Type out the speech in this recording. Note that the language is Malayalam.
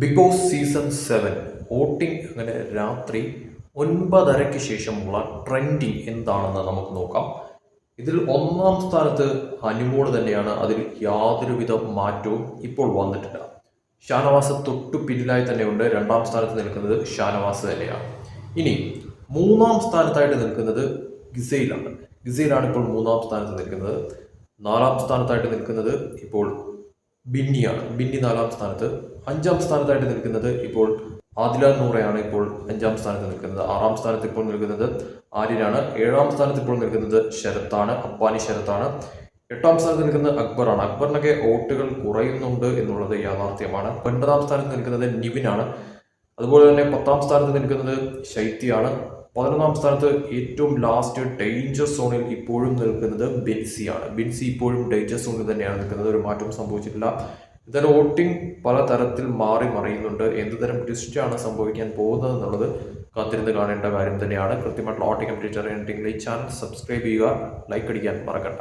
Bigg Boss season seven voting അങ്ങനെ രാത്രി ഒൻപതരയ്ക്ക് ശേഷമുള്ള ട്രെൻഡിങ് എന്താണെന്ന് നമുക്ക് നോക്കാം. ഇതിൽ ഒന്നാം സ്ഥാനത്ത് ഹനിമൂൺ തന്നെയാണ്. അതിൽ യാതൊരുവിധ മാറ്റവും ഇപ്പോൾ വന്നിട്ടില്ല. ഷാനവാസ് തൊട്ടു പിന്നിലായി തന്നെയുണ്ട്. രണ്ടാം സ്ഥാനത്ത് നിൽക്കുന്നത് ഷാനവാസ് തന്നെയാണ്. ഇനി മൂന്നാം സ്ഥാനത്തായിട്ട് നിൽക്കുന്നത് ഗിസയിലാണ്. ഗിസയിലാണ് ഇപ്പോൾ മൂന്നാം സ്ഥാനത്ത് നിൽക്കുന്നത്. നാലാം സ്ഥാനത്തായിട്ട് നിൽക്കുന്നത് ഇപ്പോൾ ബിന്നിയാണ് ബിന്നി നാലാം സ്ഥാനത്ത്. അഞ്ചാം സ്ഥാനത്തായിട്ട് നിൽക്കുന്നത് ഇപ്പോൾ ആദില നൂറയാണ് ഇപ്പോൾ അഞ്ചാം സ്ഥാനത്ത് നിൽക്കുന്നത്. ആറാം സ്ഥാനത്ത് ഇപ്പോൾ നിൽക്കുന്നത് ആര്യനാണ്. ഏഴാം സ്ഥാനത്ത് ഇപ്പോൾ നിൽക്കുന്നത് ശരത്താണ്. അപ്പാനി ശരത്താണ്. എട്ടാം സ്ഥാനത്ത് നിൽക്കുന്നത് അക്ബറാണ്. അക്ബറിനൊക്കെ വോട്ടുകൾ കുറയുന്നുണ്ട് എന്നുള്ളത് യാഥാർത്ഥ്യമാണ്. ഒൻപതാം സ്ഥാനത്ത് നിൽക്കുന്നത് നിവിനാണ്. അതുപോലെ തന്നെ പത്താം സ്ഥാനത്ത് നിൽക്കുന്നത് ശൈത്യാണ് പതിനൊന്നാം സ്ഥാനത്ത് ഏറ്റവും ലാസ്റ്റ് ഡേഞ്ചർ സോണിൽ ഇപ്പോഴും നിൽക്കുന്നത് ബിൻസി ആണ് ബിൻസി ഇപ്പോഴും ഡേഞ്ചർ സോണിൽ തന്നെയാണ് നിൽക്കുന്നത്. ഒരു മാറ്റവും സംഭവിച്ചിട്ടില്ല. എന്തായാലും വോട്ടിംഗ് പല തരത്തിൽ മാറി മറിയുന്നുണ്ട്. എന്ത് തരം ട്വിസ്റ്റാണ് സംഭവിക്കാൻ പോകുന്നത് എന്നുള്ളത് കാത്തിരുന്ന് കാണേണ്ട കാര്യം തന്നെയാണ്. കൃത്യമായിട്ടുള്ള വോട്ടിംഗ് അപ്ഡേറ്റ് അറിയണമെങ്കിൽ ഈ ചാനൽ സബ്സ്ക്രൈബ് ചെയ്യുക ലൈക്ക് അടിക്കാൻ മറക്കണ്ട.